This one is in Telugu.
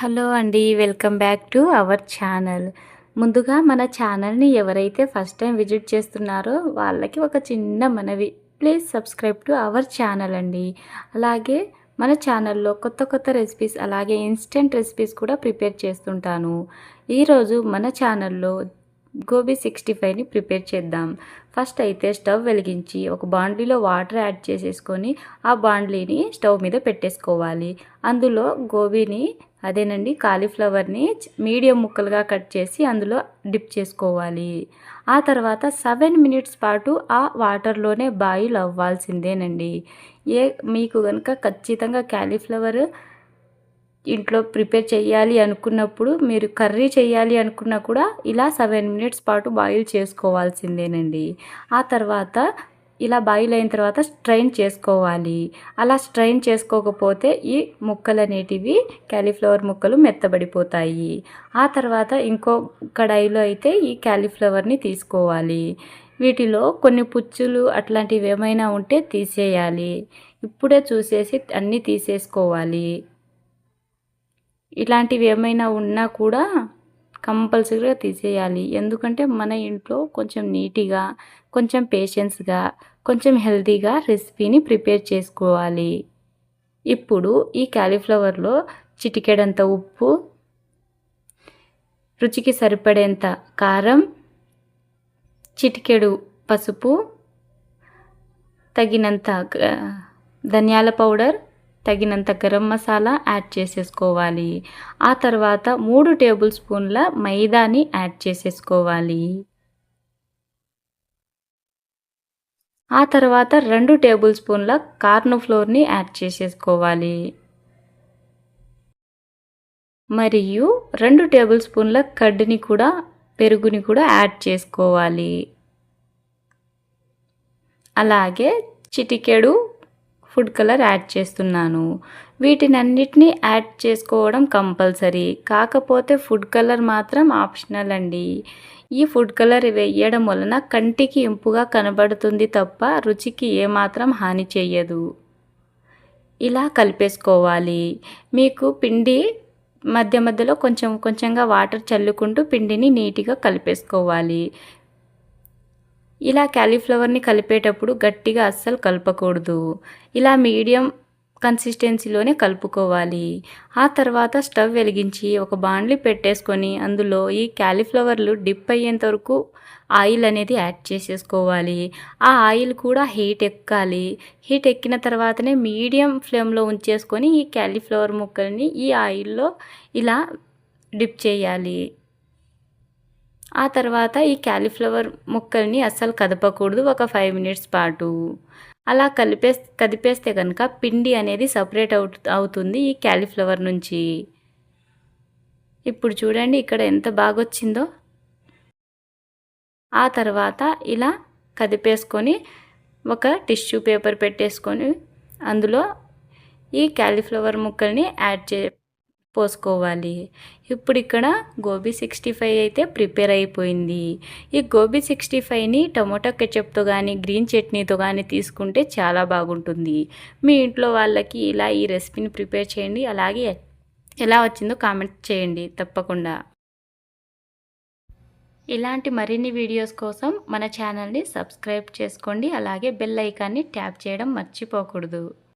హలో అండి welcome back to our channel. ముందుగా మన ఛానల్ని ఎవరైతే ఫస్ట్ టైం విజిట్ చేస్తున్నారో వాళ్ళకి ఒక చిన్న మనవి. Please subscribe to our channel అండి. అలాగే మన ఛానల్లో కొత్త కొత్త రెసిపీస్ అలాగే ఇన్స్టెంట్ రెసిపీస్ కూడా ప్రిపేర్ చేస్తుంటాను. ఈరోజు మన ఛానల్లో గోబీ సిక్స్టీ ఫైవ్ని ప్రిపేర్ చేద్దాం. ఫస్ట్ అయితే స్టవ్ వెలిగించి ఒక బాండ్లీలో వాటర్ యాడ్ చేసేసుకొని ఆ బాండ్లీని స్టవ్ మీద పెట్టేసుకోవాలి. అందులో గోబీని అదేనండి కాలీఫ్లవర్ని మీడియం ముక్కలుగా కట్ చేసి అందులో డిప్ చేసుకోవాలి. ఆ తర్వాత సెవెన్ మినిట్స్ పాటు ఆ వాటర్లోనే బాయిల్ అవ్వాల్సిందేనండి. ఏ మీకు కనుక ఖచ్చితంగా క్యాలీఫ్లవర్ ఇంట్లో ప్రిపేర్ చేయాలి అనుకున్నప్పుడు మీరు కర్రీ చేయాలి అనుకున్నా కూడా ఇలా సెవెన్ మినిట్స్ పాటు బాయిల్ చేసుకోవాల్సిందేనండి. ఆ తర్వాత ఇలా బాయిల్ అయిన తర్వాత స్ట్రైన్ చేసుకోవాలి. అలా స్ట్రైన్ చేసుకోకపోతే ఈ ముక్కలు అనేటివి క్యాలీఫ్లవర్ ముక్కలు మెత్తబడిపోతాయి. ఆ తర్వాత ఇంకో కడాయిలో అయితే ఈ క్యాలీఫ్లవర్ని తీసుకోవాలి. వీటిలో కొన్ని పుచ్చులు అట్లాంటివి ఏమైనా ఉంటే తీసేయాలి. ఇప్పుడే చూసేసి అన్నీ తీసేసుకోవాలి. ఇలాంటివి ఏమైనా ఉన్నా కూడా కంపల్సరీగా తీసేయాలి. ఎందుకంటే మన ఇంట్లో కొంచెం నీట్గా కొంచెం పేషెన్స్గా కొంచెం హెల్తీగా రెసిపీని ప్రిపేర్ చేసుకోవాలి. ఇప్పుడు ఈ క్యాలీఫ్లవర్లో చిటికెడంత ఉప్పు రుచికి సరిపడేంత కారం చిటికెడు పసుపు తగినంత ధనియాల పౌడర్ తగినంత గరం మసాలా యాడ్ చేసేసుకోవాలి. ఆ తర్వాత మూడు టేబుల్ స్పూన్ల మైదాని యాడ్ చేసేసుకోవాలి. ఆ తర్వాత రెండు టేబుల్ స్పూన్ల కార్న్ ఫ్లోర్ని యాడ్ చేసేసుకోవాలి. మరియు రెండు టేబుల్ స్పూన్ల కడ్డుని కూడా పెరుగుని కూడా యాడ్ చేసుకోవాలి. అలాగే చిటికెడు ఫుడ్ కలర్ యాడ్ చేస్తున్నాను. వీటినన్నిటినీ యాడ్ చేసుకోవడం కంపల్సరీ. కాకపోతే ఫుడ్ కలర్ మాత్రం ఆప్షనల్ అండి. ఈ ఫుడ్ కలర్ వేయడం వలన కంటికి ఇంపుగా కనబడుతుంది తప్ప రుచికి ఏమాత్రం హాని చేయదు ఇలా కలిపేసుకోవాలి. మీకు పిండి మధ్య మధ్యలో కొంచెం కొంచెంగా వాటర్ చల్లుకుంటూ పిండిని నీట్గా కలిపేసుకోవాలి. ఇలా క్యాలీఫ్లవర్ని కలిపేటప్పుడు గట్టిగా అస్సలు కలపకూడదు. ఇలా మీడియం కన్సిస్టెన్సీలోనే కలుపుకోవాలి. ఆ తర్వాత స్టవ్ వెలిగించి ఒక బాండ్లీ పెట్టేసుకొని అందులో ఈ క్యాలీఫ్లవర్లు డిప్ అయ్యేంత వరకు ఆయిల్ అనేది యాడ్ చేసేసుకోవాలి. ఆ ఆయిల్ కూడా హీట్ ఎక్కాలి. హీట్ ఎక్కిన తర్వాతనే మీడియం ఫ్లేమ్లో ఉంచేసుకొని ఈ క్యాలీఫ్లవర్ ముక్కల్ని ఈ ఆయిల్లో ఇలా డిప్ చేయాలి. ఆ తర్వాత ఈ క్యాలీఫ్లవర్ ముక్కల్ని అస్సలు కదపకూడదు ఒక ఫైవ్ మినిట్స్ పాటు. అలా కలిపే కదిపేస్తే కనుక పిండి అనేది సపరేట్ అవుట్ అవుతుంది ఈ క్యాలీఫ్లవర్ నుంచి. ఇప్పుడు చూడండి ఇక్కడ ఎంత బాగా వచ్చిందో ఆ తర్వాత ఇలా కదిపేసుకొని ఒక టిష్యూ పేపర్ పెట్టేసుకొని అందులో ఈ క్యాలీఫ్లవర్ ముక్కల్ని యాడ్ చే పోసుకోవాలి. ఇప్పుడు ఇక్కడ గోబీ సిక్స్టీ ఫైవ్ అయితే ప్రిపేర్ అయిపోయింది. ఈ గోబీ సిక్స్టీ ఫైవ్ని టమోటా కెచప్తో కానీ గ్రీన్ చట్నీతో కానీ తీసుకుంటే చాలా బాగుంటుంది. మీ ఇంట్లో వాళ్ళకి ఇలా ఈ రెసిపీని ప్రిపేర్ చేయండి. అలాగే ఎలా వచ్చిందో కామెంట్ చేయండి తప్పకుండా. ఇలాంటి మరిన్ని వీడియోస్ కోసం మన ఛానల్ని సబ్స్క్రైబ్ చేసుకోండి. అలాగే బెల్ ఐకాన్ని ట్యాప్ చేయడం మర్చిపోకూడదు.